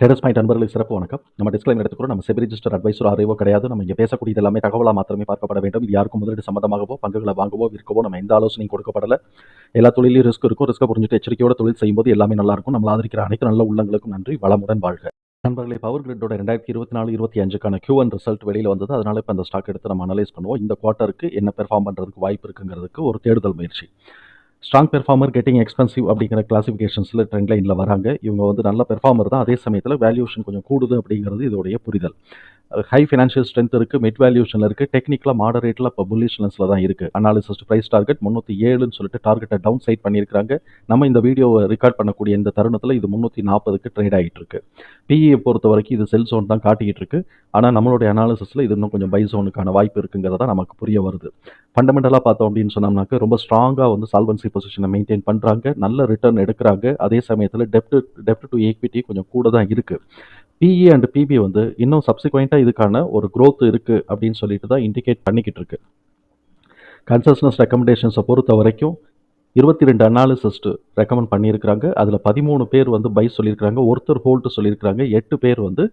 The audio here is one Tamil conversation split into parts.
டெரஸ் பாயிண்ட் அன்பர்களுக்கு சிறப்பு வணக்கம். நம்ம டிஸ்கிளைம் எடுத்துக்கிறோம். நம்ம செபி ரிஜிஸ்டர் அட்வைசர் அறிவோ கிடையாது. நம்ம இங்கே பேசக்கூடியது எல்லாமே தகவலாக மாத்திரமே பார்க்கப்பட வேண்டும். இது யாருக்கும் முதலீடு சம்மந்தமாகவோ பங்குகளை வாங்கவோ விற்கவோ நம்ம எந்த ஆலோசனையும் கொடுக்கப்படலை. எல்லா தொழிலையும் ரிஸ்க் இருக்கும். ரிஸ்க்கை புரிஞ்சுட்டு எச்சரிக்கையோட தொழில் செய்யும்போது எல்லாமே நல்லா இருக்கும். நம்ம ஆதரிக்கிற அனைத்து நல்ல உள்ளங்களுக்கும் நன்றி. வளமுடன் வாழ்க. நண்பர்களே பவர் கிரிட்டோட ரெண்டாயிரத்தி இருபத்தி நாலு இருபத்தி அஞ்சுக்கான கியூ அண்ட் ரிசல்ட் வெளியில் வந்தது. அதனால இப்போ அந்த ஸ்டாக் எடுத்து நம்ம அனலைஸ் பண்ணுவோம். இந்த குவார்ட்டருக்கு என்ன பெர்ஃபார்ம் பண்ணுறதுக்கு வாய்ப்பு இருக்குங்கிறதுக்கு ஒரு தேடுதல் முயற்சி. ஸ்ட்ராங் பெர்ஃபார்மர் கெட்டிங் எக்ஸ்பென்சிவ் அப்படிங்கிற கிளாசிஃபிகேஷன்ஸில் ட்ரெண்ட் லைனில் வராங்க. இவங்க வந்து நல்ல பெர்ஃபார்மர் தான். அதே சமயத்தில் வேல்யூஷன் கொஞ்சம் கூடுது அப்படிங்கிறது இதோடைய புரிதல். ஹை ஃபினான்ஷியல் ஸ்ட்ரென்த் இருக்குது மிட் வேல்யூஷனில் இருக்குது டெக்னிக்கலாக மாடரேட்டில் இப்போ புல்லிஷ்னஸில் தான் இருக்குது அனாலிசிஸ்ட் ப்ரைஸ் டார்கெட் முந்நூற்றி ஏழுன்னு சொல்லிட்டு டார்கெட்டை டவுன் சைட் பண்ணியிருக்காங்க நம்ம இந்த வீடியோவை ரெக்கார்ட் பண்ணக்கூடிய இந்த தருணத்தில் இது முந்நூற்றி நாற்பதுக்கு ட்ரேட் ஆகிட்டு இருக்கு. பிஇயை பொறுத்த வரைக்கும் இது செல் ஜோன் தான் காட்டிக்கிட்டு இருக்கு. ஆனால் நம்மளுடைய அனாலிசிஸில் இது இன்னும் கொஞ்சம் பை ஜோனுக்கான வாய்ப்பு இருக்குங்கிறத நமக்கு புரிய வருது. ஃபண்டமெண்டலாக பார்த்தோம் அப்படின்னு சொன்னோம்னாக்க ரொம்ப ஸ்ட்ராங்காக வந்து சால்வன்சி பொசிஷனை மெயின்டைன் பண்ணுறாங்க நல்ல ரிட்டர்ன் எடுக்கிறாங்க. அதே சமயத்தில் டெப்ட் டெப்ட் டு ஈக்விட்டி கொஞ்சம் கூட தான் இருக்குது பிஇ அண்ட் பிபி வந்து இன்னும் சப்சிக்வெண்ட்டாக இதுக்கான ஒரு க்ரோத் இருக்குது அப்படின்னு சொல்லிட்டு தான் இண்டிகேட் பண்ணிக்கிட்டு இருக்கு. கன்சஸ்னஸ் ரெக்கமெண்டேஷன்ஸை பொறுத்த வரைக்கும் இருபத்தி ரெண்டு அனாலிசிஸ்ட்டு ரெக்கமெண்ட் பண்ணியிருக்கிறாங்க. அதில் பதிமூணு பேர் வந்து பை சொல்லியிருக்கிறாங்க. ஒருத்தர் ஹோல்டு சொல்லியிருக்கிறாங்க. எட்டு பேர் வந்து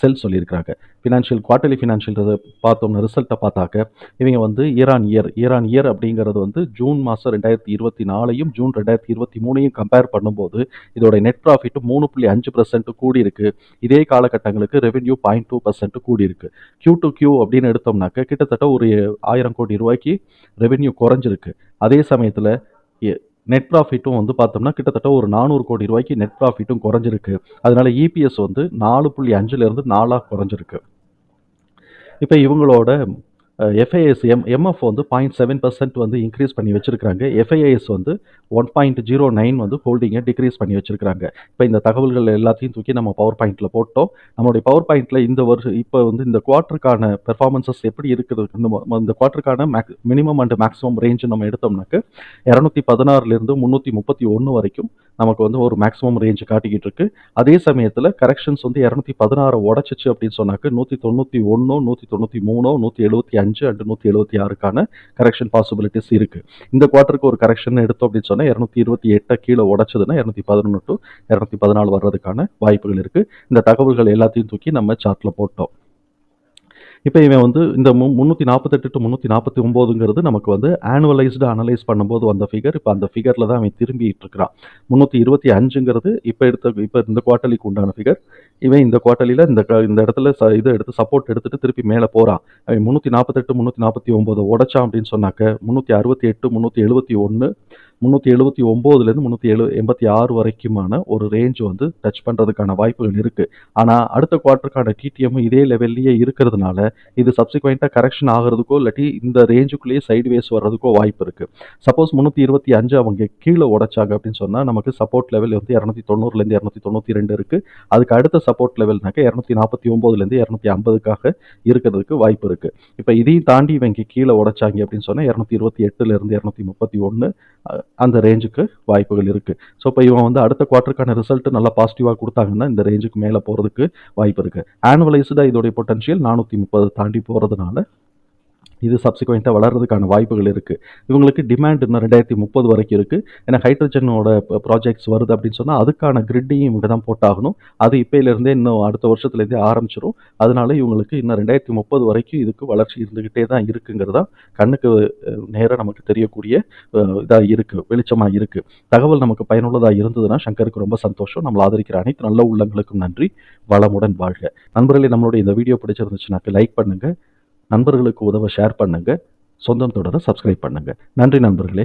செல் சொல்லியிருக்கிறாங்க. ஃபினான்ஷியல் குவார்டர்லி ஃபினான்ஷியல் பார்த்தோம்னா ரிசல்ட்டை பார்த்தாக்க இவங்க வந்து ஈரான் இயர் ஈரான் இயர் அப்படிங்கிறது வந்து ஜூன் மாதம் ரெண்டாயிரத்தி இருபத்தி நாலையும் ஜூன் ரெண்டாயிரத்தி இருபத்தி மூணையும் கம்பேர் பண்ணும்போது இதோட நெட் ப்ராஃபிட் மூணு புள்ளி அஞ்சு பர்சன்ட் கூடியிருக்கு. இதே காலகட்டங்களுக்கு ரெவென்யூ பாயிண்ட் டூ பர்சன்ட் கூடியிருக்கு. கியூ டு கியூ அப்படின்னு எடுத்தோம்னாக்க கிட்டத்தட்ட ஒரு ஆயிரம் கோடி ரூபாய்க்கு ரெவென்யூ குறைஞ்சிருக்கு. அதே சமயத்தில் நெட் ப்ராஃபிட்டும் வந்து பார்த்தோம்னா கிட்டத்தட்ட ஒரு நானூறு கோடி ரூபாய்க்கு நெட் ப்ராஃபிட்டும் குறைஞ்சிருக்கு. அதனால இபிஎஸ் வந்து நாலு புள்ளி அஞ்சுலேருந்து நாலாக குறைஞ்சிருக்கு. இப்போ இவங்களோட எஃப்ஐஎஸ் எம் எம்எஃப் வந்து பாயிண்ட் செவன் பர்சன்ட் வந்து இன்க்ரீஸ் பண்ணி வச்சுருக்காங்க எஃப்ஐஎஸ் வந்து ஒன் பாயிண்ட் ஜீரோ நைன் வந்து ஹோல்டிங்கை டிக்ரீஸ் பண்ணி வச்சுருக்காங்க இப்போ இந்த தகவல்கள் எல்லாத்தையும் தூக்கி நம்ம பவர் பாயிண்ட்டில் போட்டோம். நம்மளுடைய பவர் பாயிண்ட்டில் இந்த வருஷம் இப்போ வந்து இந்த குவார்ட்டருக்கான பெர்ஃபார்மன்சஸ் எப்படி இருக்குது? இந்த இந்த குவார்ட்டருக்கான மேக் மினிமம் அண்ட் மேக்ஸிமம் ரேஞ்சு நம்ம எடுத்தோம்னாக்க இரநூத்தி பதினாறுலேருந்து முந்நூற்றி முப்பத்தி ஒன்று வரைக்கும் நமக்கு வந்து ஒரு மேக்ஸிமம் ரேஞ்சு காட்டிக்கிட்டு இருக்கு. அதே சமயத்தில் கரெக்ஷன்ஸ் வந்து இரநூத்தி பதினாறு உடச்சிச்சு அப்படின்னு சொன்னாக்க நூற்றி தொண்ணூற்றி ஒன்றோ நூற்றி தொண்ணூற்றி மூணோ நூற்றி எழுபத்தி அஞ்சு அஞ்சு அண்ட் நூற்றி எழுபத்தி ஆறுக்கான கரெக்ஷன் பாசிபிலிட்டிஸ் இருக்குது இந்த குவார்ட்டருக்கு ஒரு கரெக்ஷன் எடுத்தோம் அப்படின்னு சொன்னால் இரநூத்தி இருபத்தி எட்டை கீழே உடச்சதுன்னா இரநூத்தி பதினொன்று டு இரநூத்தி பதினாலு வர்றதுக்கான வாய்ப்புகள் இருக்குது இந்த தகவல்கள் எல்லாத்தையும் தூக்கி நம்ம சார்ட்டில் போட்டோம். இப்போ இவன் வந்து இந்த மு முந்நூற்றி நாற்பத்தெட்டு டு முந்நூற்றி நாற்பத்தி ஒம்போதுங்கிறது நமக்கு வந்து ஆனுவலைஸ்டு அனலைஸ் பண்ணும்போது வந்த ஃபிகர் இப்போ அந்த ஃபிகரில் தான் அவன் திரும்பிட்டு இருக்கிறான். முந்நூற்றி இருபத்தி அஞ்சுங்கிறது இப்போ எடுத்த இப்போ இந்த குவார்ட்டலிக்கு உண்டான ஃபிகர் இவன் இந்த குவார்ட்டலியில் இந்த க- இந்த இடத்துல ச இதை எடுத்து சப்போர்ட் எடுத்துகிட்டு திருப்பி மேலே போகிறான் அவன் முந்நூற்றி நாற்பத்தெட்டு முந்நூற்றி நாற்பத்தி ஒம்பது உடைச்சான் அப்படின்னு சொன்னாக்க முந்நூற்றி அறுபத்தி எட்டு முந்நூற்றி எழுபத்தி ஒன்று முந்நூற்றி எழுபத்தி ஒம்போதுலேருந்து முந்நூற்றி எழு எண்பத்தி ஆறு வரைக்குமான ஒரு ரேஞ்ச் வந்து டச் பண்ணுறதுக்கான வாய்ப்புகள் இருக்குது ஆனால் அடுத்த குவார்ட்டருக்கான டிடிஎம் இதே லெவல்லையே இருக்கிறதுனால இது சப்சிக்வெண்ட்டாக கரெக்ஷன் ஆகிறதுக்கோ இல்லாட்டி இந்த ரேஞ்சுக்குள்ளேயே சைடு வேஸ் வர்றதுக்கோ வாய்ப்பு இருக்குது சப்போஸ் முந்நூற்றி இருபத்தி அஞ்சு அவங்க கீழே உடைச்சாங்க அப்படின்னு சொன்னால் நமக்கு சப்போர்ட் லெவல் வந்து இரநூத்தி தொண்ணூறுலேருந்து இரநூத்தி தொண்ணூற்றி ரெண்டு இருக்குது அதுக்கு அடுத்த சப்போர்ட் லெவல்னாக்க இரநூத்தி நாற்பத்தி ஒம்போதுலேருந்து இரநூத்தி ஐம்பதுக்காக இருக்கிறதுக்கு வாய்ப்பு இருக்குது இப்போ இதையும் தாண்டி இவங்க கீழே உடைச்சாங்க அப்படின்னு சொன்னால் இரநூத்தி இருபத்தி எட்டுலேருந்து இரநூத்தி முப்பத்தி ஒன்று அந்த ரேஞ்சுக்கு வாய்ப்புகள் இருக்குது ஸோ இப்போ இவன் வந்து அடுத்த குவார்ட்டருக்கான ரிசல்ட் நல்லா பாசிட்டிவாக கொடுத்தாங்கன்னா இந்த ரேஞ்சுக்கு மேலே போகிறதுக்கு வாய்ப்பு இருக்குது ஆனுவலைஸ்டாக இதோடைய பொட்டன்ஷியல் நானூற்றி முப்பது தாண்டி போகிறதுனால இது சப்சிக்வெண்ட்டாக வளர்றதுக்கான வாய்ப்புகள் இருக்குது இவங்களுக்கு டிமாண்ட் இன்னும் ரெண்டாயிரத்தி முப்பது வரைக்கும் இருக்குது ஏன்னா ஹைட்ரஜனோட ப்ராஜெக்ட்ஸ் வருது அப்படின்னு சொன்னால் அதுக்கான கிரிட்டையும் இவங்க தான் போட்டாகணும். அது இப்போலேருந்தே இன்னும் அடுத்த வருஷத்துலேருந்தே ஆரம்பிச்சிடும் அதனால இவங்களுக்கு இன்னும் ரெண்டாயிரத்தி முப்பது வரைக்கும் இதுக்கு வளர்ச்சி இருந்துக்கிட்டே தான் இருக்குங்கிறதா கண்ணுக்கு நேராக நமக்கு தெரியக்கூடிய இதாக இருக்குது வெளிச்சமாக இருக்குது தகவல் நமக்கு பயனுள்ளதாக இருந்ததுன்னா சங்கருக்கு ரொம்ப சந்தோஷம். நம்மளை ஆதரிக்கிற அனைத்து நல்ல உள்ளங்களுக்கும் நன்றி. வளமுடன் வாழ்க. நண்பர்களே நம்மளுடைய இந்த வீடியோ பிடிச்சிருந்துச்சுனாக்க லைக் பண்ணுங்கள் நண்பர்களுக்கு உதவ ஷேர் பண்ணுங்கள் சொந்தம் தொடர சப்ஸ்கிரைப் பண்ணுங்கள் நன்றி நண்பர்களே.